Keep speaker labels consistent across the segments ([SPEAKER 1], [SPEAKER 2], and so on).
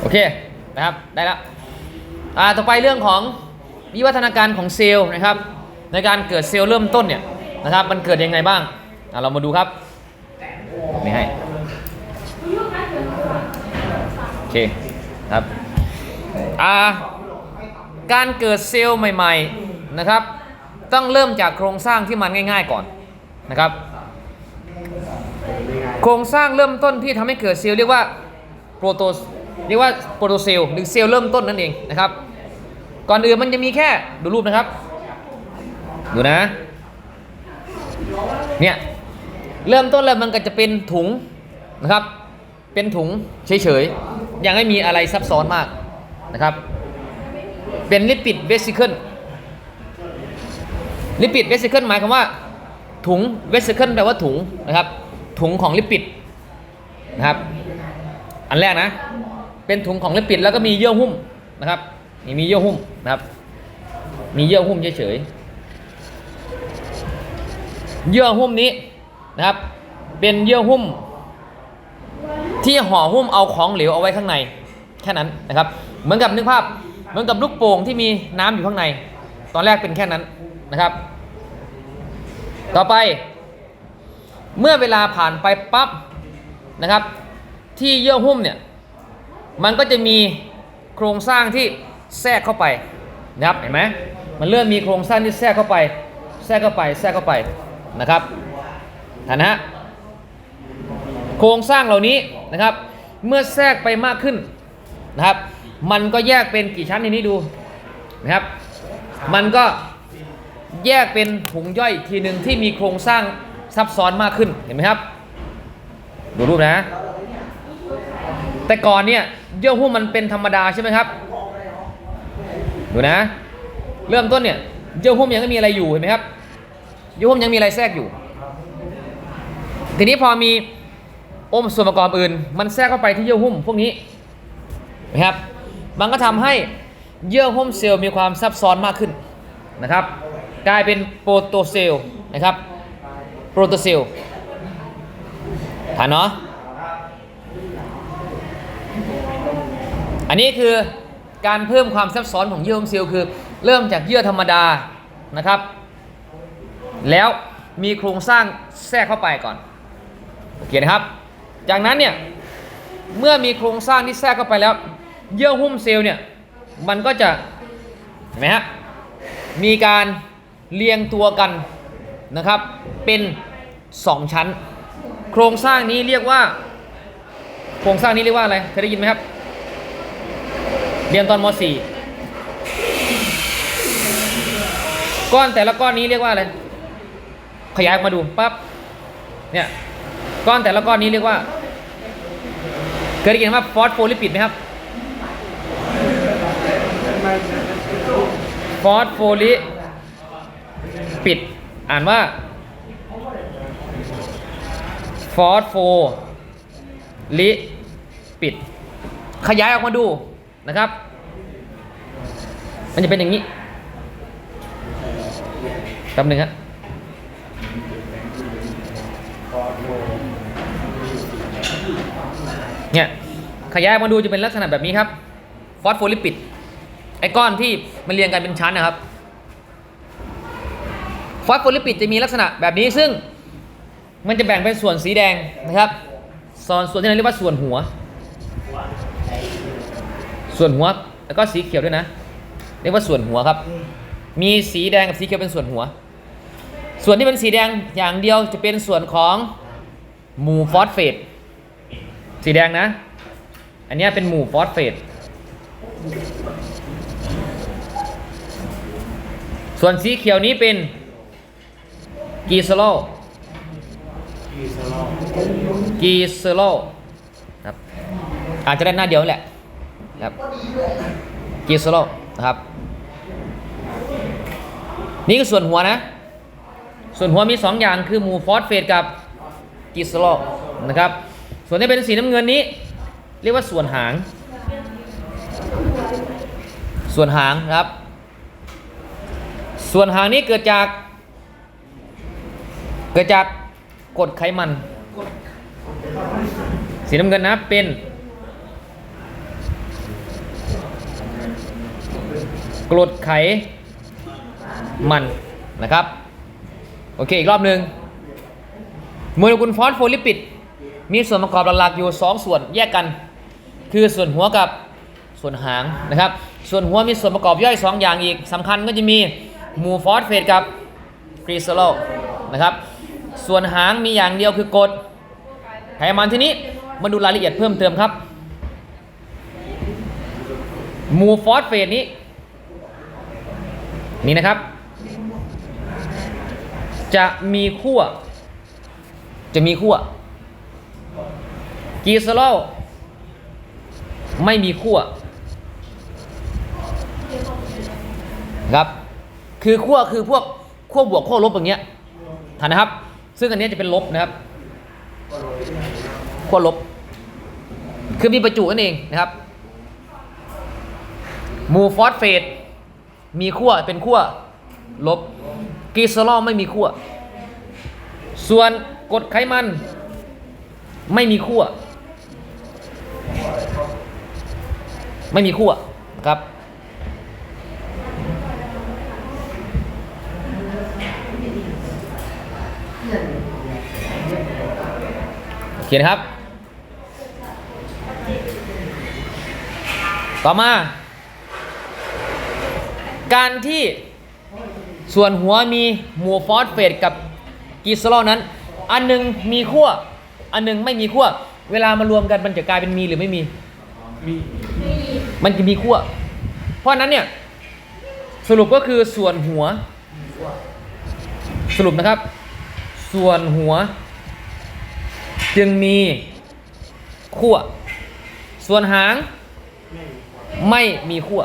[SPEAKER 1] โอเคนะครับได้แล้วอ่าต่อไปเรื่องของวิวัฒนาการของเซลล์นะครับ ในการเกิดเซลล์เริ่มต้นเนี่ยนะครับ มันเกิดยังไงบ้างอะเรามาดูครับนี่ให้โอเคครับอ่าการเกิดเซลล์ใหม่ๆนะครับ ต้องเริ่มจากโครงสร้างที่มันง่าย ๆก่อนนะครับ โครงสร้างเริ่มต้นที่ทำให้เกิดเซลล์เรียกว่าโปรโต เรียกว่าโปรโตเซลล์หรือเซลล์เริ่มต้นนั่นเองนะครับ ก่อนอื่นมันจะมีแค่ดูรูปนะครับ ดูนะ เนี่ย เริ่มต้นแล้วมันก็จะเป็นถุงนะครับ เป็นถุงเฉยๆ ยังไม่มีอะไรซับซ้อนมากนะครับ เป็นลิปิดเวสิเคิลลิปิดเวสิเคิลหมายความว่าถุงเวสิเคิลแปลว่าถุงนะครับ ถุงของลิปิดนะครับ อันแรกนะ เป็นถุงของลิปิดแล้วก็มีเยื่อหุ้มนะครับนี่มีเยื่อหุ้มนะครับ มีเยื่อหุ้มเฉยๆเยื่อหุ้มนี้นะครับ เป็นเยื่อหุ้ม ที่ห่อหุ้มเอาของเหลวเอาไว้ข้างในแค่นั้นนะครับ เหมือนกับนึกภาพเหมือนกับลูกโป่งที่มีน้ำอยู่ข้างใน ตอนแรกเป็นแค่นั้นนะครับ ต่อไป เมื่อเวลาผ่านไปปั๊บนะครับ ที่เยื่อหุ้มเนี่ย มันก็จะมีโครงสร้างที่แทรกเข้าไปนะครับเห็นไหมมันเริ่มมีโครงสร้างที่แทรกเข้าไป แทรกเข้าไปแทรกเข้าไปนะครับฐานะโครงสร้างเหล่านี้นะครับ เมื่อแทรกไปมากขึ้นนะครับ มันก็แยกเป็นกี่ชั้นในนี้ดูนะครับ มันก็แยกเป็นถุงย่อยทีหนึ่งที่มีโครงสร้างซับซ้อนมากขึ้นเห็นไหมครับ ดูรูปนะ แต่ก่อนเนี่ย เยื่อหุ้มมันเป็นธรรมดาใช่ไหมครับดูนะ เริ่มต้นเนี่ยเยื่อหุ้มยังมีอะไรอยู่เห็นไหมครับเยื่อหุ้มยังมีอะไรแทรกอยู่ ทีนี้พอมีองค์ส่วนประกอบอื่น มันแทรกเข้าไปที่เยื่อหุ้มพวกนี้นะครับ มันก็ทำให้เยื่อหุ้มเซลล์มีความซับซ้อนมากขึ้นนะครับ กลายเป็นโปรโตเซลล์นะครับ โปรโตเซลล์ผ่านเนาะ อันนี้คือการเพิ่มความซับซ้อนของเยื่อหุ้มเซลล์คือ เริ่มจากเยื่อธรรมดานะครับ แล้วมีโครงสร้างแทรกเข้าไปก่อนโอเคนะครับ จากนั้นเนี่ยเมื่อมีโครงสร้างที่แทรกเข้าไปแล้ว เยื่อหุ้มเซลล์เนี่ยมันก็จะเห็นไหมฮะมีการเรียงตัวกันนะครับเป็น 2 ชั้น โครงสร้างนี้เรียกว่า โครงสร้างนี้เรียกว่าอะไรเคยได้ยินไหมครับ เรียนตอนม .4 ก้อนแต่ละก้อนนี้เรียกว่าอะไร ขยายออกมาดูปั๊บ เนี่ย ก้อนแต่ละก้อนนี้เรียกว่า เคยได้ยินว่าฟอสโฟลิปิดไหมครับ ฟอสโฟลิปิด อ่านว่าฟอสโฟลิปิด ขยายออกมาดู นะครับ มันจะเป็นอย่างนี้แป๊บหนึ่งฮะเนี่ยขยายมาดูจะเป็นลักษณะแบบนี้ครับฟอสโฟลิปิด ไอ้ก้อนที่มันเรียงกันเป็นชั้นนะครับฟอสโฟลิปิดจะมีลักษณะแบบนี้ซึ่งมันจะแบ่งเป็นส่วนสีแดงนะครับ ส่วนส่วนที่เราเรียกว่าส่วนหัว ส่วนหัวแล้วก็สีเขียวด้วยนะ เรียกว่าส่วนหัวครับ มีสีแดงกับสีเขียวเป็นส่วนหัว ส่วนที่เป็นสีแดงอย่างเดียวจะเป็นส่วนของหมู่ฟอสเฟตสีแดงนะ อันนี้เป็นหมู่ฟอสเฟตส่วนสีเขียวนี้เป็นกีโซโลกีเซโลครับอาจจะได้หน้าเดียวแหละ ครับกีเซโลนะครับ นี่คือส่วนหัวนะ ส่วนหัวมี 2 อย่างคือหมูฟอสเฟตกับกีเซโลนะครับ ส่วนที่เป็นสีน้ำเงินนี้ เรียกว่าส่วนหาง ส่วนหางนะครับ ส่วนหางนี้เกิดจาก เกิดจากกรดไขมัน สีน้ำเงินนะเป็น กรดไขมันนะครับ โอเค อีกรอบหนึ่งโมเลกุลฟอสโฟลิปิด มีส่วนประกอบหลักๆอยู่ 2 ส่วนแยกกัน คือส่วนหัวกับส่วนหางนะครับ ส่วนหัวมีส่วนประกอบย่อย 2 อย่างอีกสำคัญก็จะมีหมู่ฟอสเฟตกับกรีซโลนะครับ ส่วนหางมีอย่างเดียวคือกรดไขมันทีนี้มาดูรายละเอียดเพิ่มเติมครับหมู่ฟอสเฟตนี้ นี่นะครับ จะมีขั้วจะมีขั้วกีซโลไม่มีขั้วครับ คือขั้วคือพวกขั้วบวกขั้วลบอย่างเงี้ยฐานนะครับ ซึ่งอันนี้จะเป็นลบนะครับขั้วลบ คือมีประจุนั่นเองนะครับ มูฟอสเฟต มีขั้วเป็นขั้วลบกรีซโลไม่มีขั้วส่วนกรดไขมันไม่มีขั้วไม่มีขั้วครับโอเคนครับ ต่อมา การที่ส่วนหัวมีหมู่ฟอสเฟตกับกีซโลนั้น อันหนึงมีขั้วอันหนึงไม่มีขั้วเวลามารวมกันมันจะกลายเป็นมีหรือไม่มี
[SPEAKER 2] มี
[SPEAKER 1] มันจะมีขั้วเพราะฉะนั้นเนี่ยสรุปก็คือส่วนหัว สรุปนะครับ ส่วนหัว จึงมีขั้วส่วนหางไม่มีขั้ว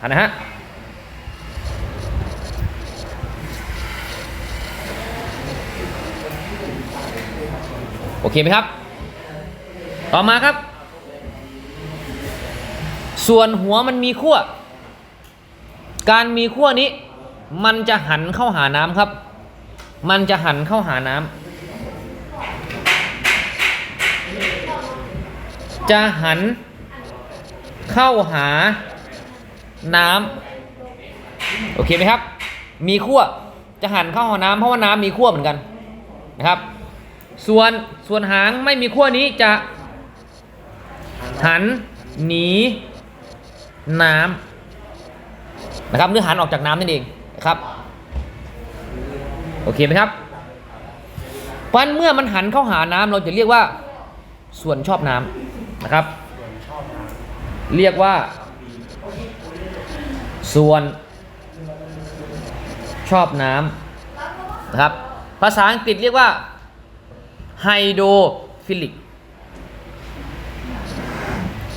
[SPEAKER 1] อ่านนะฮะ โอเคไหมครับ ต่อมาครับ ส่วนหัวมันมีขั้วการมีขั้วนี้ มันจะหันเข้าหาน้ำครับ มันจะหันเข้าหาน้ำจะหันเข้าหาน้ำโอเคไหมครับ มีขั้วจะหันเข้าหาน้ำเพราะว่าน้ำมีขั้วเหมือนกันนะครับ ส่วนส่วนหางไม่มีขั้วนี้จะหันหนีน้ำนะครับหรือหันออกจากน้ำนั่นเองนะครับโอเคไหมครับพันเมื่อมันหันเข้าหาน้ำเราจะเรียกว่าส่วนชอบน้ำนะครับ เรียกว่า ส่วนชอบน้ำนะครับ ภาษาอังกฤษเรียกว่า ไฮโดรฟิลิก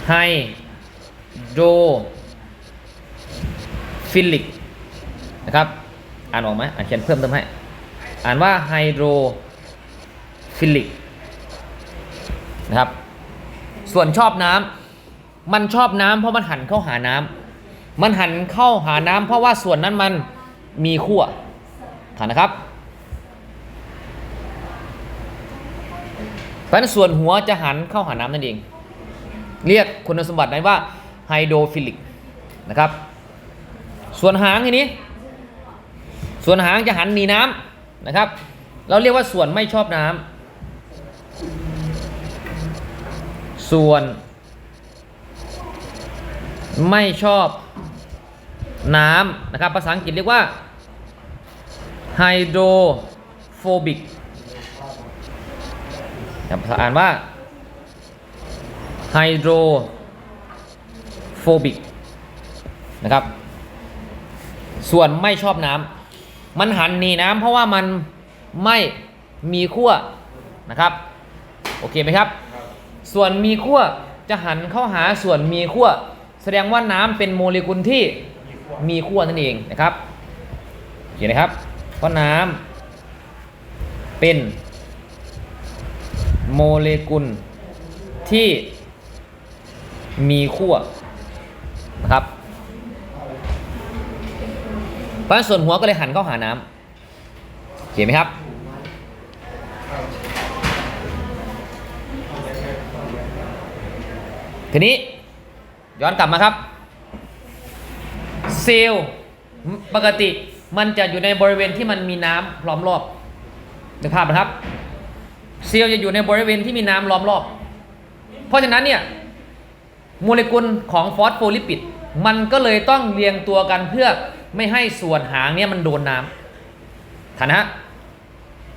[SPEAKER 1] ไฮโดรฟิลิกนะครับ อ่านออกไหมอ่านเขียนเพิ่มเติมให้ อ่านว่าไฮโดรฟิลิกนะครับ ส่วนชอบน้ำมันชอบน้ำเพราะมันหันเข้าหาน้ำมันหันเข้าหาน้ำเพราะว่าส่วนนั้นมันมีขั้วนะครับ เพราะฉะนั้นส่วนหัวจะหันเข้าหาน้ำนั่นเอง เรียกคุณสมบัตินั้นว่าไฮโดรฟิลิกนะครับ ส่วนหางทีนี้ ส่วนหางจะหันหนีน้ำนะครับ เราเรียกว่าส่วนไม่ชอบน้ำส่วนไม่ชอบน้ำนะครับ ภาษาอังกฤษเรียกว่าไฮโดรโฟบิก อ่านว่าไฮโดรโฟบิกนะครับ ส่วนไม่ชอบน้ำมันหันหนีน้ำเพราะว่ามันไม่มีขั้วนะครับ โอเคไหมครับ ส่วนมีขั้วจะหันเข้าหาส่วนมีขั้วแสดงว่าน้ำเป็นโมเลกุลที่มีขั้วนั่นเองนะครับโอเคนะครับ เพราะน้ำเป็น โมเลกุลที่มีขั้วนะครับ เพราะฉะนั้นส่วนหัวก็เลยหันเข้าหาน้ำเห็นไหมครับ ทีนี้ย้อนกลับมาครับ เซลล์ปกติมันจะอยู่ในบริเวณที่มันมีน้ำล้อมรอบนึกภาพนะครับ เซลล์จะอยู่ในบริเวณที่มีน้ำล้อมรอบ เพราะฉะนั้นเนี่ยโมเลกุลของฟอสโฟลิปิด มันก็เลยต้องเรียงตัวกันเพื่อไม่ให้ส่วนหางเนี่ยมันโดนน้ำฐานะ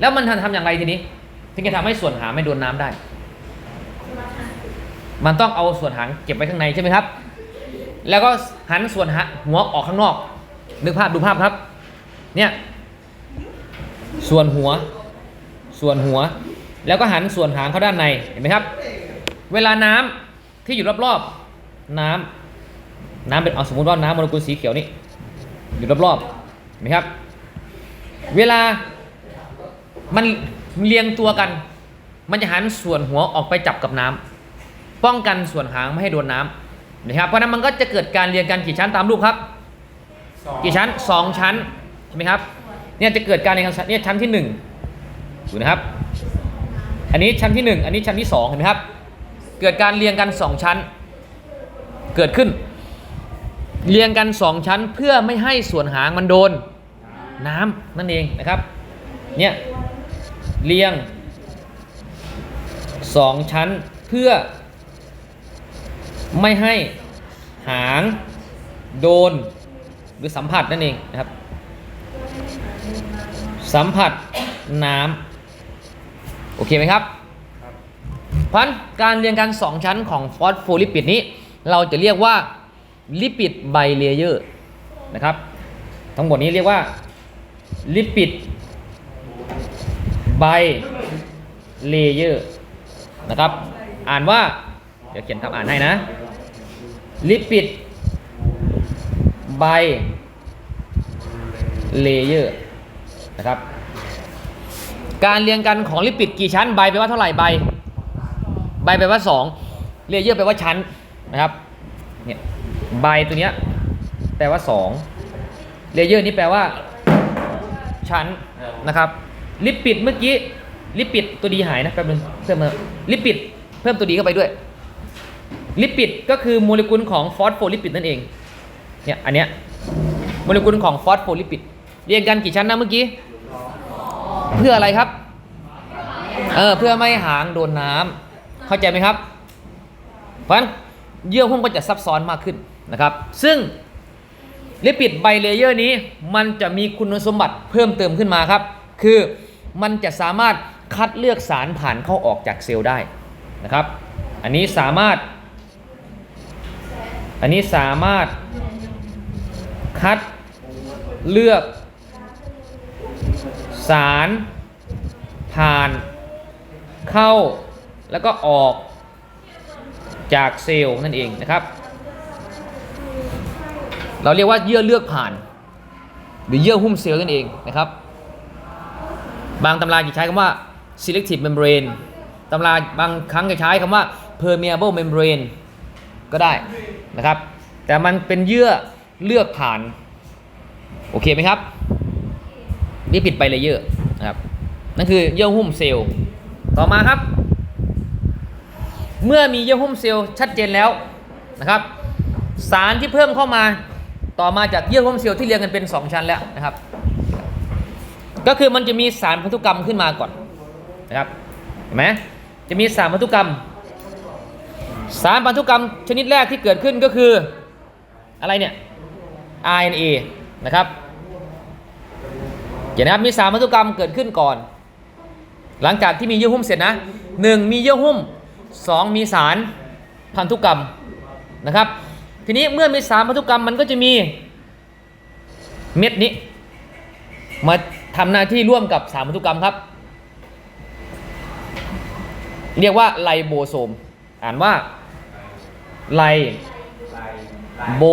[SPEAKER 1] แล้วมันทำอย่างไรทีนี้ ถึงจะทำให้ส่วนหางไม่โดนน้ำได้ มันต้องเอาส่วนหางเก็บไว้ข้างในใช่ไหมครับ แล้วก็หันส่วนหหัวออกข้างนอก นึกภาพดูภาพครับ เนี่ย ส่วนหัว ส่วนหัว แล้วก็หันส่วนหางเข้าด้านในเห็นไหมครับ เวลาน้ำที่อยู่รอบๆน้ำน้ำเป็นเอาสมมติว่าน้ำโมเลกุลสีเขียวนี่อยู่รอบๆเห็นไหมครับ เวลามันเรียงตัวกัน มันจะหันส่วนหัวออกไปจับกับน้ำป้องกันส่วนหางไม่ให้โดนน้ำนะครับเพราะฉะนั้นมันก็จะเกิดการเรียงกันกี่ชั้นตามรูปครับกี่ชั้นสองชั้นใช่ไหมครับเนี่ยจะเกิดการเรียงกันชั้นเนี่ยชั้นที่หนึ่งดูนะครับ อันนี้ชั้นที่หนึ่งอันนี้ชั้นที่สองเห็นไหมครับ เกิดการเรียงกันสองชั้น เกิดขึ้น เรียงกันสองชั้นเพื่อไม่ให้ส่วนหางมันโดน น้ำนั่นเองนะครับ เนี่ยเรียงสองชั้นเพื่อ ไม่ให้หางโดนหรือสัมผัสนั่นเองนะครับ สัมผัสน้ำ โอเคไหมครับเพราะฉะนั้นการเรียงกัน 2 ชั้นของฟอสโฟลิปิดนี้ เราจะเรียกว่าลิปิดไบเลเยอร์นะครับ ทั้งหมดนี้เรียกว่าลิปิดไบเลเยอร์นะครับ อ่านว่า เดี๋ยวเขียนคำอ่านให้นะ ลิปิดไบเลเยอร์นะครับ การเรียงกันของลิปิดกี่ชั้นไบแปลว่าเท่าไหร่ไบใบแปลว่า2เลเยอร์แปลว่าชั้นนะครับเนี่ยใบตัวเนี้ยแปลว่า2เลเยอร์นี่แปลว่าชั้นนะครับ ลิปิดเมื่อกี้ลิปิดตัวดีหายนะแป๊บนึงเพิ่มมาลิปิดเพิ่มตัวดีเข้าไปด้วย ลิปิดก็คือโมเลกุลของฟอสโฟลิปิดนั่นเองเนี่ยอันเนี้ยโมเลกุลของฟอสโฟลิปิดเรียงกันกี่ชั้นนะเมื่อกี้ เพื่ออะไรครับ เออเพื่อไม่ให้หางโดนน้ำเข้าใจไหมครับ เพราะฉะนั้นเยื่อหุ้มก็จะซับซ้อนมากขึ้นนะครับ ซึ่งลิปิดไบเลเยอร์นี้มันจะมีคุณสมบัติเพิ่มเติมขึ้นมาครับ คือมันจะสามารถคัดเลือกสารผ่านเข้าออกจากเซลล์ได้นะครับ อันนี้สามารถ อันนี้สามารถคัดเลือก สาร ผ่าน เข้าแล้วก็ออกจากเซลล์นั่นเองนะครับ เราเรียกว่าเยื่อเลือกผ่าน หรือเยื่อหุ้มเซลล์นั่นเองนะครับ บางตำราจะใช้คำว่า selective membrane ตำราบางครั้งจะใช้คำว่า permeable membrane ก็ได้นะครับ แต่มันเป็นเยื่อเลือกผ่าน โอเคไหมครับ นี่ผิดไปเลยเยอะนะครับนั่นคือเยื่อหุ้มเซลล์ต่อมาครับ เมื่อมีเยื่อหุ้มเซลล์ชัดเจนแล้วนะครับ สารที่เพิ่มเข้ามาต่อมาจากเยื่อหุ้มเซลล์ที่เรียงกันเป็น 2 ชั้นแล้วนะครับ ก็คือมันจะมีสารพันธุกรรมขึ้นมาก่อนนะครับเห็นไหมจะมีสารพันธุกรรม สารพันธุกรรมชนิดแรกที่เกิดขึ้นก็คืออะไรเนี่ย RNA นะครับ ห็นนะครับมีสารพันธุกรรมเกิดขึ้นก่อน หลังจากที่มีเยื่อหุ้มเสร็จนะหนึ่งมีเยื่อหุ้มสองมีสารพันธุกรรมนะครับ ทีนี้เมื่อมีสารพันธุกรรมมันก็จะมีเม็ดนี้มาทำหน้าที่ร่วมกับสารพันธุกรรมครับ เรียกว่าไลโบโซม อ่านว่าไลโบ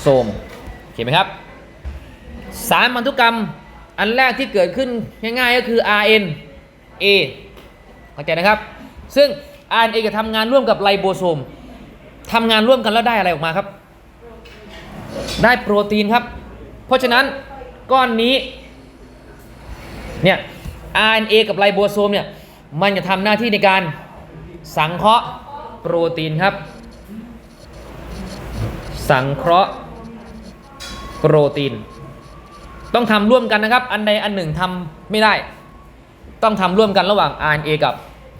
[SPEAKER 1] โซมโอเคไหมครับ สารพันธุกรรมอันแรกที่เกิดขึ้นง่ายๆก็คือ RNA เข้าใจนะครับ ซึ่ง RNA จะทำงานร่วมกับไลโบโซมทำงานร่วมกันแล้วได้อะไรออกมาครับ ได้โปรตีนครับ เพราะฉะนั้นก้อนนี้เนี่ย RNA กับไลโบโซมเนี่ยมันจะทำหน้าที่ในการสังเคราะห์โปรตีนครับ สังเคราะห์โปรตีน ต้องทำร่วมกันนะครับ อันใดอันหนึ่งทำไม่ได้ ต้องทำร่วมกันระหว่าง RNA กับ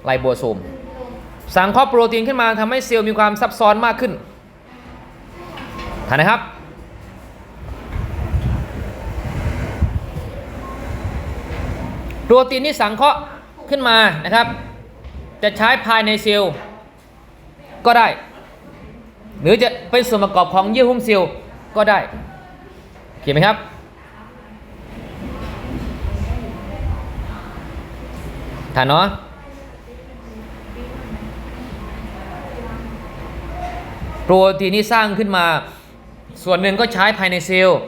[SPEAKER 1] ไลโบโซมสังเคราะห์โปรตีนขึ้นมาทำให้เซลล์มีความซับซ้อนมากขึ้นถ่านะครับ โปรตีนที่สังเคราะห์ขึ้นมานะครับ จะใช้ภายในเซลล์ก็ได้ หรือจะเป็นส่วนประกอบของเยื่อหุ้มเซลล์ก็ได้เขียนไหมครับ ฐานเนาะโปรตีนที่สร้างขึ้นมา ส่วนหนึ่งก็ใช้ภายในเซลล์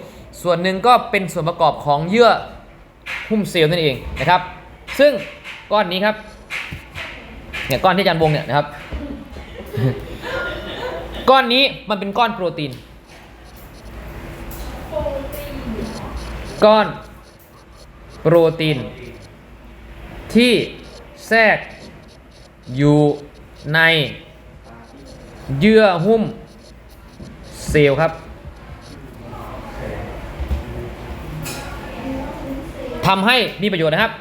[SPEAKER 1] ส่วนหนึ่งก็เป็นส่วนประกอบของเยื่อหุ้มเซลล์นั่นเองนะครับ ซึ่งก้อนนี้ครับเนี่ยก้อนที่อาจารย์วงเนี่ยนะครับ ก้อนนี้มันเป็นก้อนโปรตีน ก้อนโปรตีนที่ แทรก อยู่ใน เยื่อหุ้มเซลล์ครับทำให้มีประโยชน์นะครับ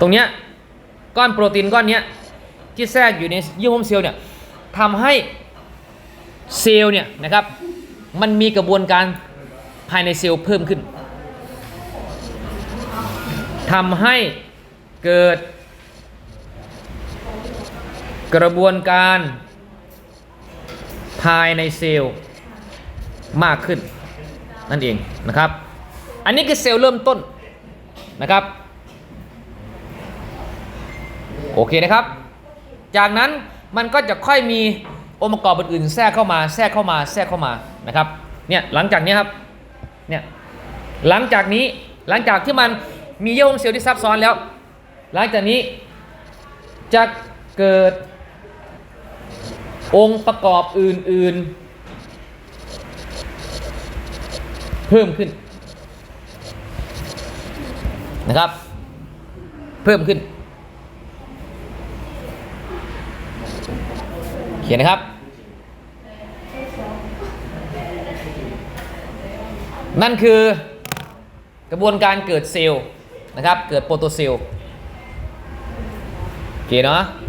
[SPEAKER 1] ตรงเนี้ยก้อนโปรตีนก้อนเนี้ยที่แทรกอยู่ในเยื่อหุ้มเซลล์เนี่ยทำให้เซลล์เนี่ยนะครับ มันมีกระบวนการภายในเซลล์เพิ่มขึ้นทำให้ เกิด กระบวนการภายในเซลล์มากขึ้น นั่นเองนะครับ อันนี้คือเซลล์เริ่มต้นนะครับ โอเคนะครับ จากนั้นมันก็จะค่อยมีองค์ประกอบอื่นๆแทรกเข้ามาแทรกเข้ามาแทรกเข้ามานะครับเนี่ยหลังจากนี้ครับเนี่ยหลังจากนี้หลังจากที่มันมีเยื่อหุ้มเซลล์ที่ซับซ้อนแล้ว หลังจากนี้จะเกิดองค์ประกอบอื่น ๆ เพิ่มขึ้นนะครับ เพิ่มขึ้น เขียนนะครับ นั่นคือกระบวนการเกิดเซลล์นะครับ เกิดโปรโตเซลล์ โอเคเนาะ